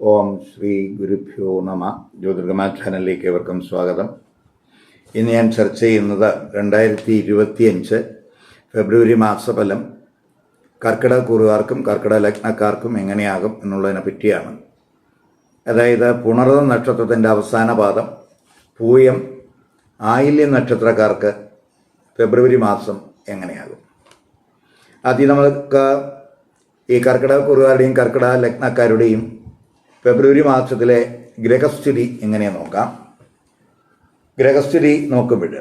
ഓം ശ്രീ ഗുരുഭ്യോ നമ. ജ്യോതിർഗമാ ചാനലിലേക്ക് ഏവർക്കും സ്വാഗതം. ഇന്ന് ഞാൻ ചർച്ച ചെയ്യുന്നത് രണ്ടായിരത്തി ഇരുപത്തിയഞ്ച് ഫെബ്രുവരി മാസഫലം കർക്കിടക കുറുകാർക്കും കർക്കിടക ലഗ്നക്കാർക്കും എങ്ങനെയാകും എന്നുള്ളതിനെ പറ്റിയാണ്. അതായത് പുണർത നക്ഷത്രത്തിന്റെ അവസാന പാദം പൂയം ആയില്യം നക്ഷത്രക്കാർക്ക് ഫെബ്രുവരി മാസം എങ്ങനെയാകും. ആദ്യം നമുക്ക് ഈ കർക്കിടക കുറുകാരുടെയും കർക്കിടക ലഗ്നക്കാരുടെയും ഫെബ്രുവരി മാസത്തിലെ ഗ്രഹസ്ഥിതി എങ്ങനെ നോക്കാം? ഗ്രഹസ്ഥിതി നോക്കുമ്പോൾ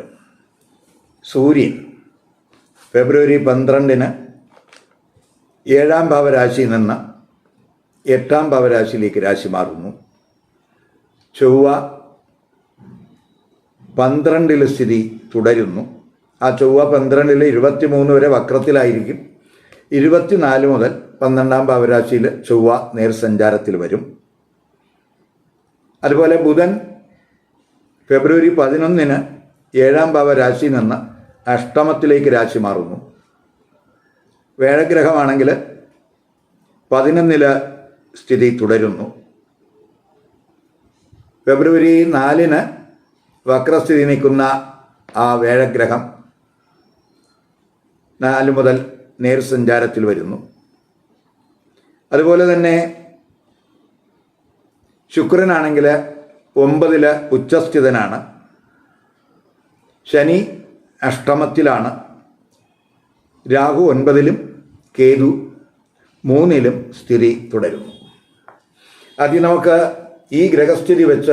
സൂര്യൻ ഫെബ്രുവരി പന്ത്രണ്ടിന് ഏഴാം ഭാവരാശിയിൽ നിന്ന് എട്ടാം ഭാവരാശിയിലേക്ക് രാശി മാറുന്നു. ചൊവ്വ പന്ത്രണ്ടിൽ സ്ഥിതി തുടരുന്നു. ആ ചൊവ്വ പന്ത്രണ്ടിൽ ഇരുപത്തിമൂന്ന് വരെ വക്രത്തിലായിരിക്കും. ഇരുപത്തിനാല് മുതൽ പന്ത്രണ്ടാം ഭാവരാശിയിൽ ചൊവ്വ നേർസഞ്ചാരത്തിൽ വരും. അതുപോലെ ബുധൻ ഫെബ്രുവരി പതിനൊന്നിന് ഏഴാം ഭാവ രാശിയിൽ നിന്ന് അഷ്ടമത്തിലേക്ക് രാശി മാറുന്നു. വേഴഗ്രഹമാണെങ്കിൽ പതിനൊന്നിൽ സ്ഥിതി തുടരുന്നു. ഫെബ്രുവരി നാലിന് വക്രസ്ഥിതി നിൽക്കുന്ന ആ വേഴഗ്രഹം നാല് മുതൽ നേർസഞ്ചാരത്തിൽ വരുന്നു. അതുപോലെ തന്നെ ശുക്രനാണെങ്കിൽ ഒമ്പതിൽ ഉച്ചസ്ഥിതനാണ്. ശനി അഷ്ടമത്തിലാണ്. രാഹു ഒൻപതിലും കേതു മൂന്നിലും സ്ഥിതി തുടരുന്നു. ആദ്യം നമുക്ക് ഈ ഗ്രഹസ്ഥിതി വെച്ച്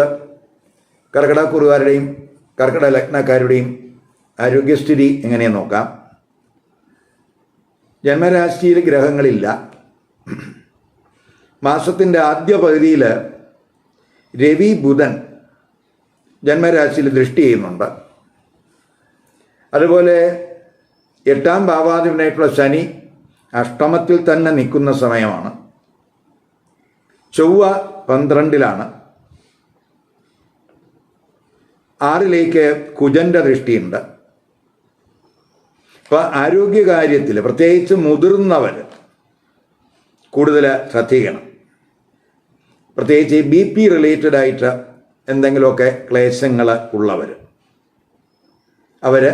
കർക്കിടക്കുറുകാരുടെയും കർക്കിടക ലഗ്നക്കാരുടെയും ആരോഗ്യസ്ഥിതി എങ്ങനെയെന്ന് നോക്കാം? ജന്മരാശിയിൽ ഗ്രഹങ്ങളില്ല. മാസത്തിന്റെ ആദ്യ പകുതിയിൽ രവി ബുധൻ ജന്മരാശിയിൽ ദൃഷ്ടി ചെയ്യുന്നുണ്ട്. അതുപോലെ എട്ടാം ഭാവാധിപനായിട്ടുള്ള ശനി അഷ്ടമത്തിൽ തന്നെ നിൽക്കുന്ന സമയമാണ്. ചൊവ്വ പന്ത്രണ്ടിലാണ്. ആറിലേക്ക് കുജന്റെ ദൃഷ്ടിയുണ്ട്. അപ്പോൾ ആരോഗ്യകാര്യത്തിൽ പ്രത്യേകിച്ച് മുതിർന്നവർ കൂടുതൽ ശ്രദ്ധിക്കണം. പ്രത്യേകിച്ച് ബി പി റിലേറ്റഡ് ആയിട്ട് എന്തെങ്കിലുമൊക്കെ ക്ലേശങ്ങൾ ഉള്ളവർ അവർ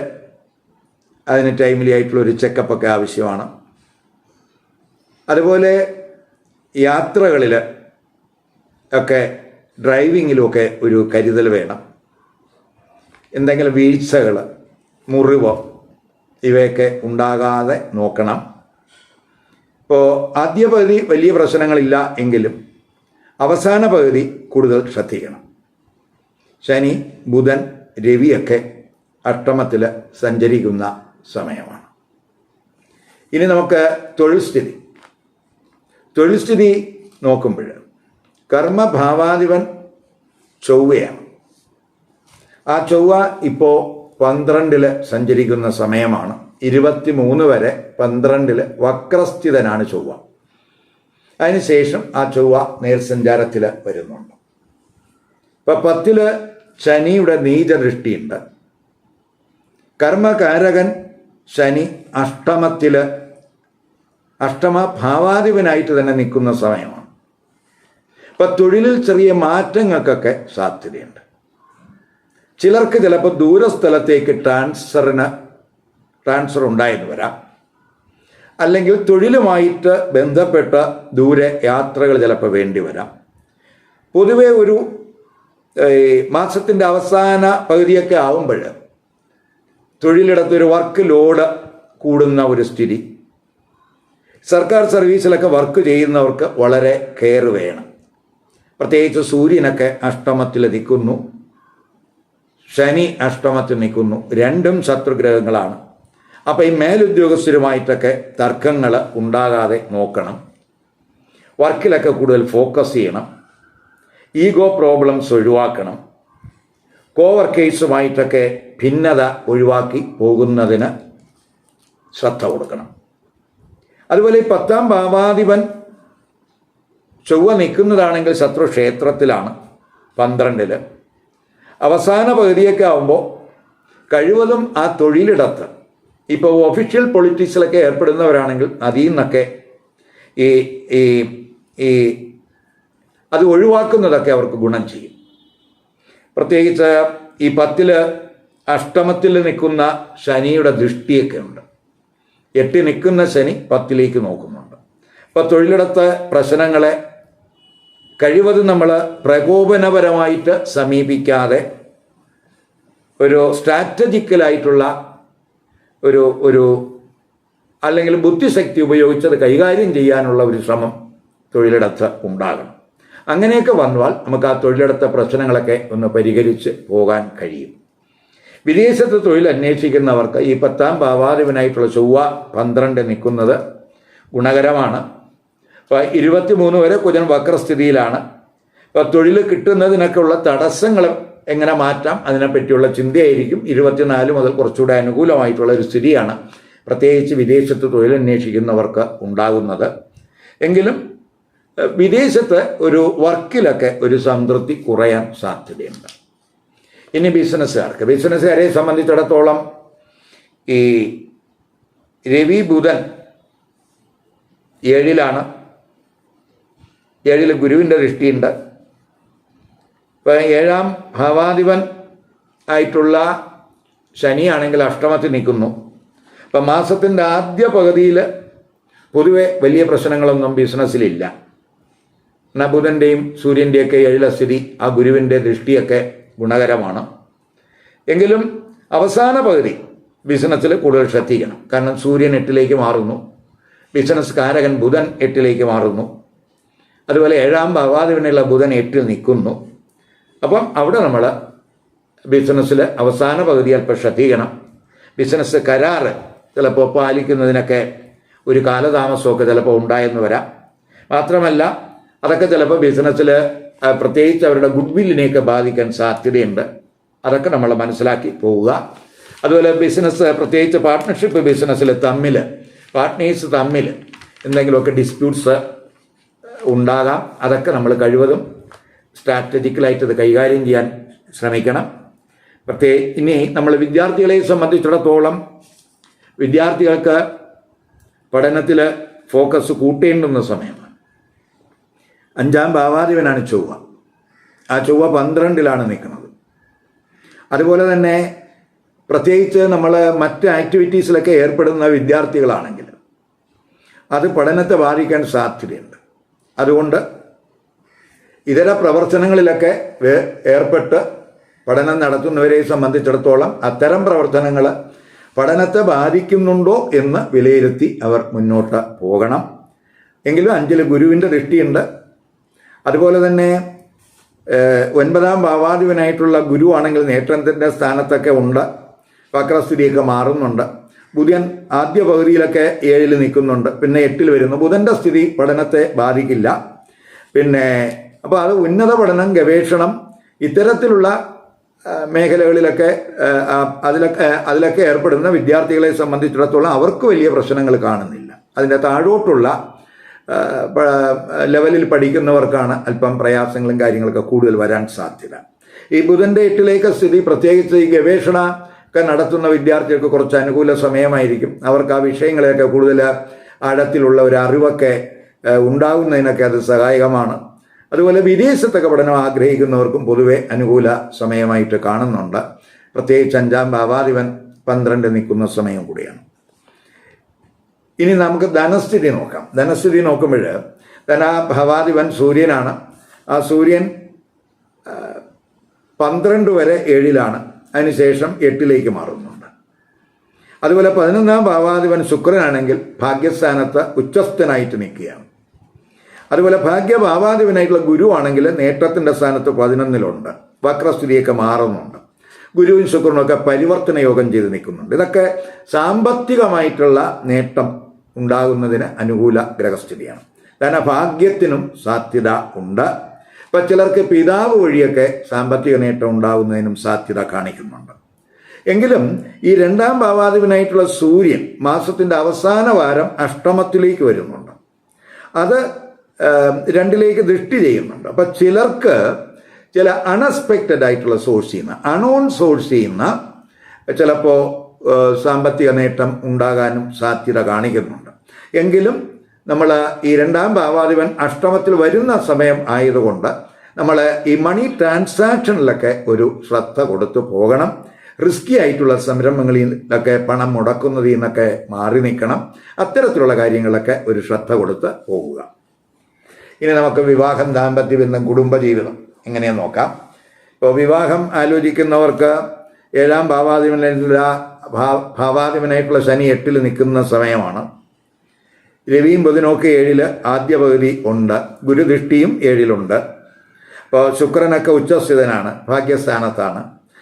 അതിന് ടൈംലി ആയിട്ടുള്ള ഒരു ചെക്കപ്പൊക്കെ ആവശ്യമാണ്. അതുപോലെ യാത്രകളിൽ ഒക്കെ ഡ്രൈവിങ്ങിലുമൊക്കെ ഒരു കരുതൽ വേണം. എന്തെങ്കിലും വീഴ്ചകൾ മുറിവോ ഇവയൊക്കെ ഉണ്ടാകാതെ നോക്കണം. ഇപ്പോൾ ആദ്യ പകുതി വലിയ പ്രശ്നങ്ങളില്ല എങ്കിലും അവസാന പകുതി കൂടുതൽ ശ്രദ്ധിക്കണം. ശനി ബുധൻ രവിയൊക്കെ അഷ്ടമത്തിൽ സഞ്ചരിക്കുന്ന സമയമാണ്. ഇനി നമുക്ക് തൊഴിൽ സ്ഥിതി. തൊഴിൽ സ്ഥിതി നോക്കുമ്പോൾ കർമ്മഭാവാധിപൻ ചൊവ്വയാണ്. ആ ചൊവ്വ ഇപ്പോൾ പന്ത്രണ്ടിൽ സഞ്ചരിക്കുന്ന സമയമാണ്. ഇരുപത്തി മൂന്ന് വരെ പന്ത്രണ്ടിൽ വക്രസ്ഥിതനാണ് ചൊവ്വ. അതിനുശേഷം ആ ചൊവ്വ നേർസഞ്ചാരത്തിൽ വരുന്നുണ്ട്. ഇപ്പം പത്തിൽ ശനിയുടെ നീചദൃഷ്ടിയുണ്ട്. കർമ്മകാരകൻ ശനി അഷ്ടമത്തിൽ അഷ്ടമ ഭാവാധിപനായിട്ട് തന്നെ നിൽക്കുന്ന സമയമാണ്. ഇപ്പം തൊഴിലിൽ ചെറിയ മാറ്റങ്ങൾക്കൊക്കെ സാധ്യതയുണ്ട്. ചിലർക്ക് ചിലപ്പോൾ ദൂരസ്ഥലത്തേക്ക് ട്രാൻസ്ഫറിന് ട്രാൻസ്ഫർ ഉണ്ടായെന്ന് വരാം. അല്ലെങ്കിൽ തൊഴിലുമായിട്ട് ബന്ധപ്പെട്ട ദൂരെ യാത്രകൾ ചിലപ്പോൾ വേണ്ടി വരാം. പൊതുവേ ഒരു മാസത്തിന്റെ അവസാന പകുതിയൊക്കെ ആവുമ്പോൾ തൊഴിലിടത്ത് ഒരു വർക്ക് ലോഡ് കൂടുന്ന ഒരു സ്ഥിതി. സർക്കാർ സർവീസിലൊക്കെ വർക്ക് ചെയ്യുന്നവർക്ക് വളരെ കെയർ വേണം. പ്രത്യേകിച്ച് സൂര്യനൊക്കെ അഷ്ടമത്തിൽ നിൽക്കുന്നു. ശനി അഷ്ടമത്തിൽ നിൽക്കുന്നു. രണ്ടും ശത്രുഗ്രഹങ്ങളാണ്. അപ്പോൾ ഈ മേലുദ്യോഗസ്ഥരുമായിട്ടൊക്കെ തർക്കങ്ങൾ ഉണ്ടാകാതെ നോക്കണം. വർക്കിലൊക്കെ കൂടുതൽ ഫോക്കസ് ചെയ്യണം. ഈഗോ പ്രോബ്ലംസ് ഒഴിവാക്കണം. കോവർക്കേഴ്സുമായിട്ടൊക്കെ ഭിന്നത ഒഴിവാക്കി പോകുന്നതിന് ശ്രദ്ധ കൊടുക്കണം. അതുപോലെ ഈ പത്താം ഭാവാധിപൻ ചൊവ്വ നിൽക്കുന്നതാണെങ്കിൽ ശത്രു ക്ഷേത്രത്തിലാണ് പന്ത്രണ്ടിൽ അവസാന പകുതിയൊക്കെ ആകുമ്പോൾ കഴിവതും ആ തൊഴിലിടത്ത് ഇപ്പോൾ ഒഫീഷ്യൽ പൊളിറ്റിക്സിലൊക്കെ ഏർപ്പെടുന്നവരാണെങ്കിൽ അതിൽ നിന്നൊക്കെ ഈ ഈ ഈ അത് ഒഴിവാക്കുന്നതൊക്കെ അവർക്ക് ഗുണം ചെയ്യും. പ്രത്യേകിച്ച് ഈ പത്തിൽ അഷ്ടമത്തിൽ നിൽക്കുന്ന ശനിയുടെ ദൃഷ്ടിയൊക്കെ ഉണ്ട്. എട്ടി നിൽക്കുന്ന ശനി പത്തിലേക്ക് നോക്കുന്നുണ്ട്. അപ്പോൾ തൊഴിലിടത്തെ പ്രശ്നങ്ങളെ കഴിവതും നമ്മൾ പ്രകോപനപരമായിട്ട് സമീപിക്കാതെ ഒരു സ്ട്രാറ്റജിക്കലായിട്ടുള്ള ഒരു ഒരു അല്ലെങ്കിൽ ബുദ്ധിശക്തി ഉപയോഗിച്ചത് കൈകാര്യം ചെയ്യാനുള്ള ഒരു ശ്രമം തൊഴിലിടത്ത് ഉണ്ടാകണം. അങ്ങനെയൊക്കെ വന്നാൽ നമുക്ക് ആ തൊഴിലിടത്ത പ്രശ്നങ്ങളൊക്കെ ഒന്ന് പരിഹരിച്ച് പോകാൻ കഴിയും. വിദേശത്ത് തൊഴിൽ അന്വേഷിക്കുന്നവർക്ക് ഈ പത്താം ഭാവാദിവനായിട്ടുള്ള ചൊവ്വ പന്ത്രണ്ട് നിൽക്കുന്നത് ഗുണകരമാണ്. അപ്പോൾ ഇരുപത്തിമൂന്ന് വരെ കുജൻ വക്രസ്ഥിതിയിലാണ്. അപ്പോൾ തൊഴിൽ കിട്ടുന്നതിനൊക്കെയുള്ള തടസ്സങ്ങൾ എങ്ങനെ മാറ്റാം അതിനെപ്പറ്റിയുള്ള ചിന്തയായിരിക്കും. ഇരുപത്തിനാല് മുതൽ കുറച്ചുകൂടെ അനുകൂലമായിട്ടുള്ള ഒരു സ്ഥിതിയാണ് പ്രത്യേകിച്ച് വിദേശത്ത് തൊഴിലന്വേഷിക്കുന്നവർക്ക് ഉണ്ടാകുന്നത്. എങ്കിലും വിദേശത്ത് ഒരു വർക്കിലൊക്കെ ഒരു സംതൃപ്തി കുറയാൻ സാധ്യതയുണ്ട്. ഇനി ബിസിനസ്സുകാർക്ക്. ബിസിനസ്സുകാരെ സംബന്ധിച്ചിടത്തോളം ഈ രവി ബുധൻ ഏഴിലാണ്. ഏഴിൽ ഗുരുവിന്റെ ദൃഷ്ടിയുണ്ട്. ഏഴാം ഭാവാധിപൻ ആയിട്ടുള്ള ശനിയാണെങ്കിൽ അഷ്ടമത്തിൽ നിൽക്കുന്നു. അപ്പം മാസത്തിന്റെ ആദ്യ പകുതിയിൽ പൊതുവെ വലിയ പ്രശ്നങ്ങളൊന്നും ബിസിനസ്സിലില്ല. എന്നാൽ ബുധന്റെയും സൂര്യന്റെയൊക്കെ ഏഴിലെ സ്ഥിതി ആ ഗുരുവിന്റെ ദൃഷ്ടിയൊക്കെ ഗുണകരമാണ്. എങ്കിലും അവസാന പകുതി ബിസിനസ്സിൽ കൂടുതൽ ശ്രദ്ധിക്കണം. കാരണം സൂര്യൻ എട്ടിലേക്ക് മാറുന്നു. ബിസിനസ് കാരകൻ ബുധൻ എട്ടിലേക്ക് മാറുന്നു. അതുപോലെ ഏഴാം ഭാവാധിപനുള്ള ബുധൻ എട്ടിൽ നിൽക്കുന്നു. അപ്പം അവിടെ നമ്മൾ ബിസിനസ്സിൽ അവസാന പകുതി അല്പം ശ്രദ്ധിക്കണം. ബിസിനസ് കരാറ് ചിലപ്പോൾ പാലിക്കുന്നതിനൊക്കെ ഒരു കാലതാമസമൊക്കെ ചിലപ്പോൾ ഉണ്ടായെന്ന് വരാം. മാത്രമല്ല അതൊക്കെ ചിലപ്പോൾ ബിസിനസ്സിൽ പ്രത്യേകിച്ച് അവരുടെ ഗുഡ് വില്ലിനെയൊക്കെ ബാധിക്കാൻ സാധ്യതയുണ്ട്. അതൊക്കെ നമ്മൾ മനസ്സിലാക്കി പോവുക. അതുപോലെ ബിസിനസ് പ്രത്യേകിച്ച് പാർട്ട്ണർഷിപ്പ് ബിസിനസ്സിൽ തമ്മിൽ പാർട്ട്നേഴ്സ് തമ്മിൽ എന്തെങ്കിലുമൊക്കെ ഡിസ്പ്യൂട്ട്സ് ഉണ്ടാകാം. അതൊക്കെ നമ്മൾ കഴിവതും സ്ട്രാറ്റജിക്കലായിട്ട് അത് കൈകാര്യം ചെയ്യാൻ ശ്രമിക്കണം. പ്രത്യേക ഇനി നമ്മൾ വിദ്യാർത്ഥികളെ സംബന്ധിച്ചിടത്തോളം വിദ്യാർത്ഥികൾക്ക് പഠനത്തിൽ ഫോക്കസ് കൂട്ടേണ്ടുന്ന സമയമാണ്. അഞ്ചാം ഭാവാധിപനാണ് ചൊവ്വ. ആ ചൊവ്വ പന്ത്രണ്ടിലാണ് നിൽക്കുന്നത്. അതുപോലെ തന്നെ പ്രത്യേകിച്ച് നമ്മൾ മറ്റ് ആക്ടിവിറ്റീസിലൊക്കെ ഏർപ്പെടുന്ന വിദ്യാർത്ഥികളാണെങ്കിൽ അത് പഠനത്തെ ബാധിക്കാൻ സാധ്യതയുണ്ട്. അതുകൊണ്ട് ഇതര പ്രവർത്തനങ്ങളിലൊക്കെ ഏർപ്പെട്ട് പഠനം നടത്തുന്നവരെ സംബന്ധിച്ചിടത്തോളം അത്തരം പ്രവർത്തനങ്ങൾ പഠനത്തെ ബാധിക്കുന്നുണ്ടോ എന്ന് വിലയിരുത്തി അവർ മുന്നോട്ട് പോകണം. എങ്കിലും അഞ്ചിൽ ഗുരുവിന്റെ ദൃഷ്ടിയുണ്ട്. അതുപോലെ തന്നെ ഒൻപതാം ഭാവാധിപനായിട്ടുള്ള ഗുരുവാണെങ്കിൽ നേത്രത്തിന്റെ സ്ഥാനത്തൊക്കെ ഉണ്ട്. വക്രസ്ഥിതിയൊക്കെ മാറുന്നുണ്ട്. ബുധൻ ആദ്യ പകുതിയിലൊക്കെ ഏഴിൽ നിൽക്കുന്നുണ്ട്. പിന്നെ എട്ടിൽ വരുന്നു. ബുധന്റെ സ്ഥിതി പഠനത്തെ ബാധിക്കില്ല. പിന്നെ അപ്പോൾ അത് ഉന്നത പഠനം ഗവേഷണം ഇത്തരത്തിലുള്ള മേഖലകളിലൊക്കെ അതിലൊക്കെ അതിലൊക്കെ ഏർപ്പെടുന്ന വിദ്യാർത്ഥികളെ സംബന്ധിച്ചിടത്തോളം അവർക്ക് വലിയ പ്രശ്നങ്ങൾ കാണുന്നില്ല. അതിന്റെ താഴോട്ടുള്ള ലെവലിൽ പഠിക്കുന്നവർക്കാണ് അല്പം പ്രയാസങ്ങളും കാര്യങ്ങളൊക്കെ കൂടുതൽ വരാൻ സാധ്യത. ഈ ബുധന്റെ എട്ടിലേക്ക് സ്ഥിതി പ്രത്യേകിച്ച് ഈ ഗവേഷണ ഒക്കെ നടത്തുന്ന വിദ്യാർത്ഥികൾക്ക് കുറച്ച് അനുകൂല സമയമായിരിക്കും. അവർക്ക് ആ വിഷയങ്ങളെയൊക്കെ കൂടുതൽ ആഴത്തിലുള്ള ഒരു അറിവൊക്കെ ഉണ്ടാകുന്നതിനൊക്കെ അത് സഹായകമാണ്. അതുപോലെ വിദേശത്തൊക്കെ പഠനം ആഗ്രഹിക്കുന്നവർക്കും പൊതുവെ അനുകൂല സമയമായിട്ട് കാണുന്നുണ്ട്. പ്രത്യേകിച്ച് അഞ്ചാം ഭാവാധിപൻ പന്ത്രണ്ട് നിൽക്കുന്ന സമയം കൂടിയാണ്. ഇനി നമുക്ക് ധനസ്ഥിതി നോക്കാം. ധനസ്ഥിതി നോക്കുമ്പോൾ ധനാഭവാധിപൻ സൂര്യനാണ്. ആ സൂര്യൻ പന്ത്രണ്ട് വരെ ഏഴിലാണ്. അതിനുശേഷം എട്ടിലേക്ക് മാറുന്നുണ്ട്. അതുപോലെ പതിനൊന്നാം ഭാവാധിപൻ ശുക്രനാണെങ്കിൽ ഭാഗ്യസ്ഥാനത്ത് ഉച്ചസ്ഥനായിട്ട് നിൽക്കുകയാണ്. അതുപോലെ ഭാഗ്യഭാവാധിപനായിട്ടുള്ള ഗുരു ആണെങ്കിൽ നേട്ടത്തിന്റെ സ്ഥാനത്ത് പതിനൊന്നിലുണ്ട്. വക്രസ്ഥിതിയൊക്കെ മാറുന്നുണ്ട്. ഗുരുവും ശുക്രനൊക്കെ പരിവർത്തന യോഗം ചെയ്ത് നിൽക്കുന്നുണ്ട്. ഇതൊക്കെ സാമ്പത്തികമായിട്ടുള്ള നേട്ടം ഉണ്ടാകുന്നതിന് അനുകൂല ഗ്രഹസ്ഥിതിയാണ്. ധനഭാഗ്യത്തിനും സാധ്യത ഉണ്ട്. ഇപ്പം ചിലർക്ക് പിതാവ് വഴിയൊക്കെ സാമ്പത്തിക നേട്ടം ഉണ്ടാകുന്നതിനും സാധ്യത കാണിക്കുന്നുണ്ട്. എങ്കിലും ഈ രണ്ടാം ഭാവാധിപനായിട്ടുള്ള സൂര്യൻ മാസത്തിന്റെ അവസാന വാരം അഷ്ടമത്തിലേക്ക് വരുന്നുണ്ട്. അത് രണ്ടിലേക്ക് ദൃഷ്ടി ചെയ്യുന്നുണ്ട്. അപ്പം ചിലർക്ക് ചില അൺഎക്സ്പെക്റ്റഡ് ആയിട്ടുള്ള സോഴ്സ് ചെയ്യുന്ന അണോൺ സോഴ്സ് ചെയ്യുന്ന ചിലപ്പോൾ സാമ്പത്തിക നേട്ടം ഉണ്ടാകാനും സാധ്യത കാണിക്കുന്നുണ്ട്. എങ്കിലും നമ്മൾ ഈ രണ്ടാം ഭാവാധിപൻ അഷ്ടമത്തിൽ വരുന്ന സമയം ആയതുകൊണ്ട് നമ്മൾ ഈ മണി ട്രാൻസാക്ഷനിലൊക്കെ ഒരു ശ്രദ്ധ കൊടുത്തു പോകണം. റിസ്കി ആയിട്ടുള്ള സംരംഭങ്ങളിലൊക്കെ പണം മുടക്കുന്നതിൽ നിന്നൊക്കെ മാറി നിൽക്കണം. അത്തരത്തിലുള്ള കാര്യങ്ങളൊക്കെ ഒരു ശ്രദ്ധ കൊടുത്ത് പോകുക ഇനി നമുക്ക് വിവാഹം ദാമ്പത്യ ബന്ധം കുടുംബജീവിതം എങ്ങനെ നോക്കാം. ഇപ്പോൾ വിവാഹം ആലോചിക്കുന്നവർക്ക് ഏഴാം ഭാവാധിപനുള്ള ഭാവാധിപനായിട്ടുള്ള ശനി എട്ടിൽ നിൽക്കുന്ന സമയമാണ്. രവിയും ബുധനൊക്കെ ഏഴിൽ ആദ്യ പകുതി ഉണ്ട്. ഗുരുദൃഷ്ടിയും ഏഴിലുണ്ട്. അപ്പോൾ ശുക്രനൊക്കെ ഉച്ചസ്ഥിതനാണ് ഭാഗ്യസ്ഥാനത്താണ്.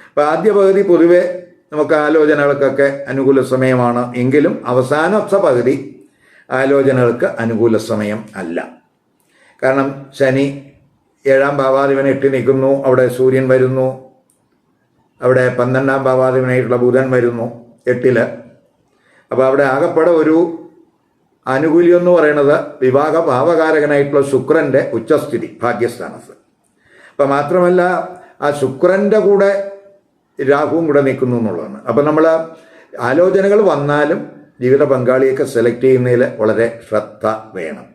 അപ്പോൾ ആദ്യ പകുതി പൊതുവെ നമുക്ക് ആലോചനകൾക്കൊക്കെ അനുകൂല സമയമാണ്. എങ്കിലും അവസാനത്തെ പകുതി ആലോചനകൾക്ക് അനുകൂല സമയം അല്ല. കാരണം ശനി ഏഴാം ഭാവാധിപൻ എട്ടി നിൽക്കുന്നു. അവിടെ സൂര്യൻ വരുന്നു. അവിടെ പന്ത്രണ്ടാം ഭാവാധിപനായിട്ടുള്ള ബുധൻ വരുന്നു എട്ടിൽ. അപ്പോൾ അവിടെ ആകപ്പെടെ ഒരു ആനുകൂല്യം എന്ന് പറയുന്നത് വിവാഹ ഭാവകാരകനായിട്ടുള്ള ശുക്രന്റെ ഉച്ചസ്ഥിതി ഭാഗ്യസ്ഥാനത്ത്. അപ്പം മാത്രമല്ല ആ ശുക്രന്റെ കൂടെ രാഹുവും കൂടെ നിൽക്കുന്നു എന്നുള്ളതാണ്. അപ്പം നമ്മൾ ആലോചനകൾ വന്നാലും ജീവിത പങ്കാളിയൊക്കെ സെലക്ട് ചെയ്യുന്നതിൽ വളരെ ശ്രദ്ധ വേണം.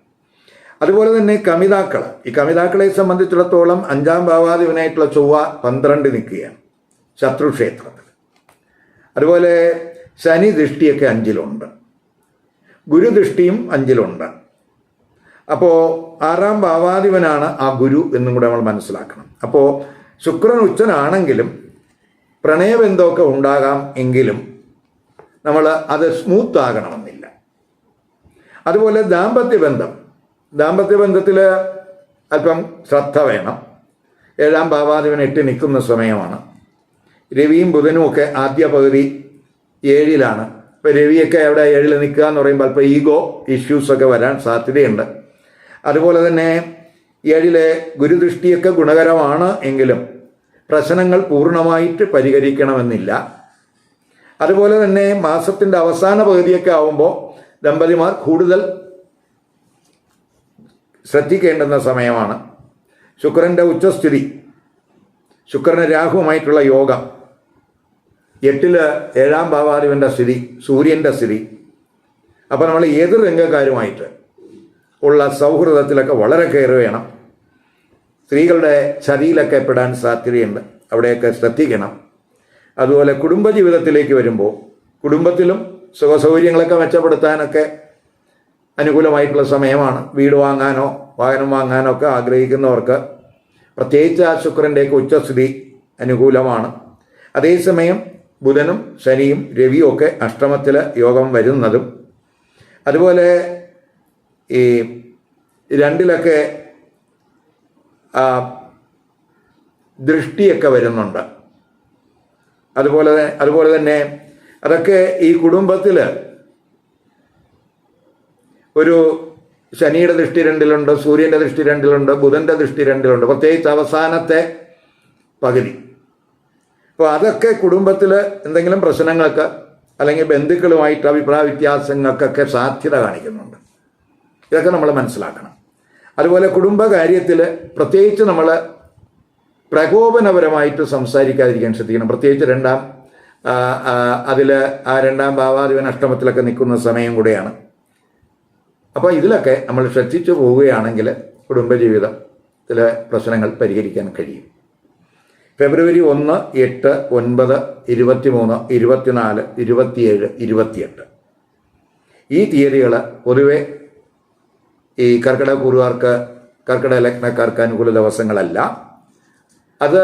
അതുപോലെ തന്നെ കമിതാക്കൾ ഈ കമിതാക്കളെ സംബന്ധിച്ചിടത്തോളം അഞ്ചാം ഭാവാധിപനായിട്ടുള്ള ചൊവ്വ പന്ത്രണ്ട് നിൽക്കുകയാണ് ശത്രുക്ഷേത്രത്തിൽ. അതുപോലെ ശനി ദൃഷ്ടിയൊക്കെ അഞ്ചിലുണ്ട്. ഗുരുദൃഷ്ടിയും അഞ്ചിലുണ്ട്. അപ്പോൾ ആറാം ഭാവാധിപനാണ് ആ ഗുരു എന്നും കൂടെ നമ്മൾ മനസ്സിലാക്കണം. അപ്പോൾ ശുക്രൻ ഉച്ചനാണെങ്കിലും പ്രണയബന്ധമൊക്കെ ഉണ്ടാകാം എങ്കിലും നമ്മൾ അത് സ്മൂത്ത് ആകണമെന്നില്ല അതുപോലെ ദാമ്പത്യ ബന്ധം ദാമ്പത്യ ബന്ധത്തിൽ അല്പം ശ്രദ്ധ വേണം. ഏഴാം ഭാവാധിപൻ എട്ട് നിൽക്കുന്ന സമയമാണ്. രവിയും ബുധനും ഒക്കെ ആദ്യ പകുതി ഏഴിലാണ്. ഇപ്പോൾ രവിയൊക്കെ അവിടെ ഏഴിൽ നിൽക്കുക എന്ന് പറയുമ്പോൾ അല്പം ഈഗോ ഇഷ്യൂസൊക്കെ വരാൻ സാധ്യതയുണ്ട്. അതുപോലെ തന്നെ ഏഴിലെ ഗുരുദൃഷ്ടിയൊക്കെ ഗുണകരമാണ് എങ്കിലും പ്രശ്നങ്ങൾ പൂർണമായിട്ട് പരിഹരിക്കണമെന്നില്ല. അതുപോലെ തന്നെ മാസത്തിന്റെ അവസാന പകുതിയൊക്കെ ആവുമ്പോൾ ദമ്പതിമാർ കൂടുതൽ ശ്രദ്ധിക്കേണ്ടുന്ന സമയമാണ്. ശുക്രന്റെ ഉച്ചസ്ഥിതി ശുക്രന് രാഹുവുമായിട്ടുള്ള യോഗം. എട്ടിൽ ഏഴാം ഭാവാധിപന്റെ സ്ഥിതി സൂര്യന്റെ സ്ഥിതി. അപ്പോൾ നമ്മൾ ഏത് രംഗക്കാരുമായിട്ട് ഉള്ള സൗഹൃദത്തിലൊക്കെ വളരെ കയറി വേണം. സ്ത്രീകളുടെ ചതിയിലൊക്കെ പെടാൻ സാധ്യതയുണ്ട്. അവിടെയൊക്കെ ശ്രദ്ധിക്കണം. അതുപോലെ കുടുംബജീവിതത്തിലേക്ക് വരുമ്പോൾ കുടുംബത്തിലും സുഖസൗകര്യങ്ങളൊക്കെ മെച്ചപ്പെടുത്താനൊക്കെ അനുകൂലമായിട്ടുള്ള സമയമാണ്. വീട് വാങ്ങാനോ വാഹനം വാങ്ങാനോ ഒക്കെ ആഗ്രഹിക്കുന്നവർക്ക് പ്രത്യേകിച്ച് ആ ശുക്രന്റെയൊക്കെ ഉച്ചസ്ഥിതി അനുകൂലമാണ്. അതേസമയം ബുധനും ശനിയും രവിയും ഒക്കെ അഷ്ടമത്തിൽ യോഗം വരുന്നതും അതുപോലെ ഈ രണ്ടിലൊക്കെ ദൃഷ്ടിയൊക്കെ വരുന്നുണ്ട്. അതുപോലെ അതുപോലെ തന്നെ അതൊക്കെ ഈ കുടുംബത്തിൽ ഒരു ശനിയുടെ ദൃഷ്ടി രണ്ടിലുണ്ട് സൂര്യന്റെ ദൃഷ്ടി രണ്ടിലുണ്ട് ബുധന്റെ ദൃഷ്ടി രണ്ടിലുണ്ട്. പ്രത്യേകിച്ച് അവസാനത്തെ പകുതി. അപ്പോൾ അതൊക്കെ കുടുംബത്തിൽ എന്തെങ്കിലും പ്രശ്നങ്ങൾക്ക് അല്ലെങ്കിൽ ബന്ധുക്കളുമായിട്ട് അഭിപ്രായ വ്യത്യാസങ്ങൾക്കൊക്കെ സാധ്യത കാണിക്കുന്നുണ്ട്. ഇതൊക്കെ നമ്മൾ മനസ്സിലാക്കണം. അതുപോലെ കുടുംബകാര്യത്തിൽ പ്രത്യേകിച്ച് നമ്മൾ പ്രകോപനപരമായിട്ട് സംസാരിക്കാതിരിക്കാൻ ശ്രദ്ധിക്കണം. പ്രത്യേകിച്ച് രണ്ടാം അതിൽ ആ രണ്ടാം ഭാവാധിപൻ അഷ്ടമത്തിലൊക്കെ നിൽക്കുന്ന സമയം കൂടെയാണ്. അപ്പോൾ ഇതിലൊക്കെ നമ്മൾ ശ്രദ്ധിച്ചു പോവുകയാണെങ്കിൽ കുടുംബജീവിതത്തിലെ പ്രശ്നങ്ങൾ പരിഹരിക്കാൻ കഴിയും. ഫെബ്രുവരി ഒന്ന് എട്ട് ഒൻപത് ഇരുപത്തിമൂന്ന് ഇരുപത്തിനാല് ഇരുപത്തിയേഴ് ഇരുപത്തിയെട്ട്. ഈ തീയതികൾ പൊതുവെ ഈ കർക്കിടക കുറുകാർക്ക് കർക്കിടക ലഗ്നക്കാർക്ക് അനുകൂല ദിവസങ്ങളല്ല. അത്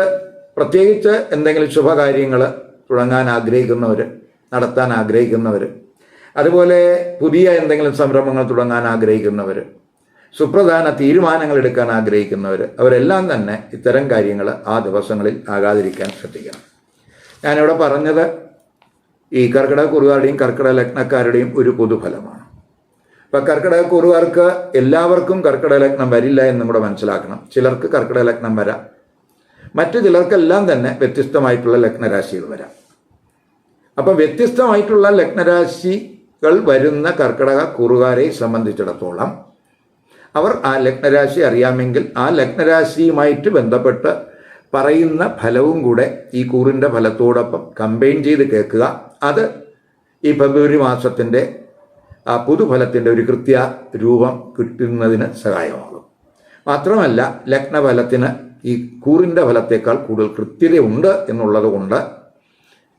പ്രത്യേകിച്ച് എന്തെങ്കിലും ശുഭകാര്യങ്ങൾ തുടങ്ങാൻ ആഗ്രഹിക്കുന്നവർ നടത്താൻ ആഗ്രഹിക്കുന്നവർ അതുപോലെ പുതിയ എന്തെങ്കിലും സംരംഭങ്ങൾ തുടങ്ങാൻ ആഗ്രഹിക്കുന്നവർ സുപ്രധാന തീരുമാനങ്ങൾ എടുക്കാൻ ആഗ്രഹിക്കുന്നവർ അവരെല്ലാം തന്നെ ഇത്തരം കാര്യങ്ങൾ ആ ദിവസങ്ങളിൽ ആകാതിരിക്കാൻ ശ്രദ്ധിക്കണം. ഞാനിവിടെ പറഞ്ഞത് ഈ കർക്കിടക കുറുകാരുടെയും കർക്കിടക ലഗ്നക്കാരുടെയും ഒരു പൊതുഫലമാണ്. ഇപ്പം കർക്കിടക കുറുകാർക്ക് എല്ലാവർക്കും കർക്കിടക ലഗ്നം വരില്ല എന്നും കൂടെ മനസ്സിലാക്കണം. ചിലർക്ക് കർക്കിടക ലഗ്നം വരാം. മറ്റു ചിലർക്കെല്ലാം തന്നെ വ്യത്യസ്തമായിട്ടുള്ള ലഗ്നരാശികൾ വരാം. അപ്പം വ്യത്യസ്തമായിട്ടുള്ള വരുന്ന കർക്കിടക കുറുകാരെ സംബന്ധിച്ചിടത്തോളം അവർ ആ ലഗ്നരാശി അറിയാമെങ്കിൽ ആ ലഗ്നരാശിയുമായിട്ട് ബന്ധപ്പെട്ട് പറയുന്ന ഫലവും കൂടെ ഈ കൂറിന്റെ ഫലത്തോടൊപ്പം കമ്പൈൻ ചെയ്ത് കേൾക്കുക. അത് ഈ ഫെബ്രുവരി മാസത്തിന്റെ ആ പുതുഫലത്തിന്റെ ഒരു കൃത്യ രൂപം കിട്ടുന്നതിന് സഹായമാകും. മാത്രമല്ല ലഗ്നഫലത്തിന് ഈ കൂറിന്റെ ഫലത്തേക്കാൾ കൂടുതൽ കൃത്യതയുണ്ട് എന്നുള്ളത് കൊണ്ട്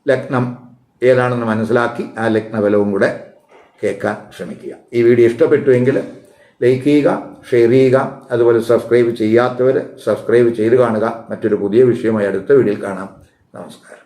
ലഗ്നം ഏതാണെന്ന് മനസ്സിലാക്കി ആ ലഗ്നഫലവും കൂടെ കേൾക്കാൻ ശ്രമിക്കുക. ഈ വീഡിയോ ഇഷ്ടപ്പെട്ടുവെങ്കിൽ ലൈക്ക് ചെയ്യുക ഷെയർ ചെയ്യുക അതുപോലെ സബ്സ്ക്രൈബ് ചെയ്യാത്തവർ സബ്സ്ക്രൈബ് ചെയ്ത് കാണുക. മറ്റൊരു പുതിയ വിഷയമായി അടുത്ത വീഡിയോയിൽ കാണാം. നമസ്കാരം.